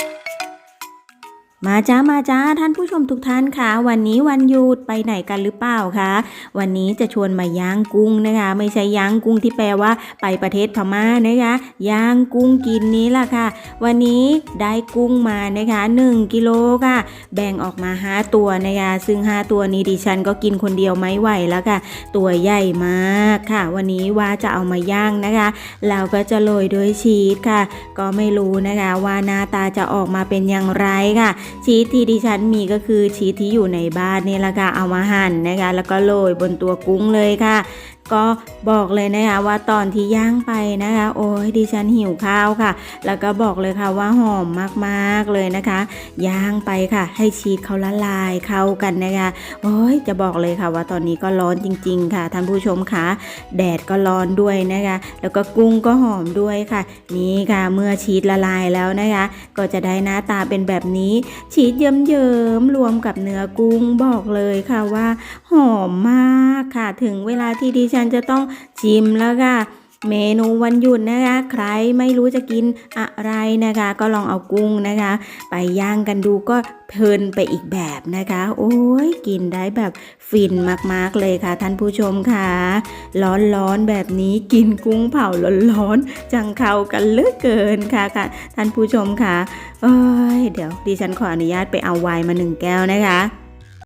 you มาจ้ามาจ้าท่านผู้ชมทุกท่านค่ะ วันนี้วันหยุดไปไหนกันหรือเปล่าคะวันนี้จะชวนมาย่างกุ้งนะคะ ไม่ใช่ย่างกุ้งที่แปลว่าไปประเทศพม่านะคะย่างกุ้งกินนี้ล่ะค่ะ วันนี้ได้กุ้งมานะคะ1กิโลค่ะ แบ่งออกมา5ตัวนะคะซึ่ง 5 ตัวนี้ดิฉันก็กินคนเดียวไม่ไหวแล้วค่ะ ตัวใหญ่มากค่ะ วันนี้ว่าจะเอามาย่างนะคะเราก็จะโรยด้วยชีสค่ะ ก็ไม่รู้นะคะว่าหน้าตาจะออกมาเป็นอย่างไรค่ะชีสที่ดิฉันมีก็คือชีสที่อยู่ในบ้านนี่แหละค่ะเอามาหั่นนะคะ แล้วก็โรยบนตัวกุ้งเลยค่ะ ก็บอกเลยนะคะว่าตอนที่ย่างไปนะคะ โอ้ยดิฉันหิวข้าวค่ะ แล้วก็บอกเลยค่ะว่าหอมมากๆเลยนะคะ ย่างไปค่ะ ให้ชีสเขาละลายเข้ากันนะคะโอ้ยจะบอกเลยค่ะว่าตอนนี้ก็ร้อนจริง ๆ ค่ะท่านผู้ชมคะแดดก็ร้อนด้วยนะคะ แล้วก็กุ้งก็หอมด้วยค่ะ นี่ค่ะเมื่อชีสละลายแล้วนะคะ ก็จะได้หน้าตาเป็นแบบนี้ ชีสเยิ้มๆรวมกับเนื้อกุ้งบอกเลยค่ะว่า หอมมากค่ะ ถึงเวลาที่ดิฉันจะต้องชิมแล้วค่ะเมนูวันหยุดนะคะ ใครไม่รู้จะกินอะไรนะคะ ก็ลองเอากุ้งนะคะ ไปย่างกันดูก็เพลินไปอีกแบบนะคะ โอ้ยกินได้แบบฟินมากๆเลยค่ะ ท่านผู้ชมค่ะ ร้อนๆแบบนี้กินกุ้งเผาร้อนๆจังเข้ากันเลือเกินค่ะค่ะ ท่านผู้ชมค่ะเอ้ยเดี๋ยวดิฉันขออนุญาตไปเอาไวน์มาหนึ่งแก้วนะคะ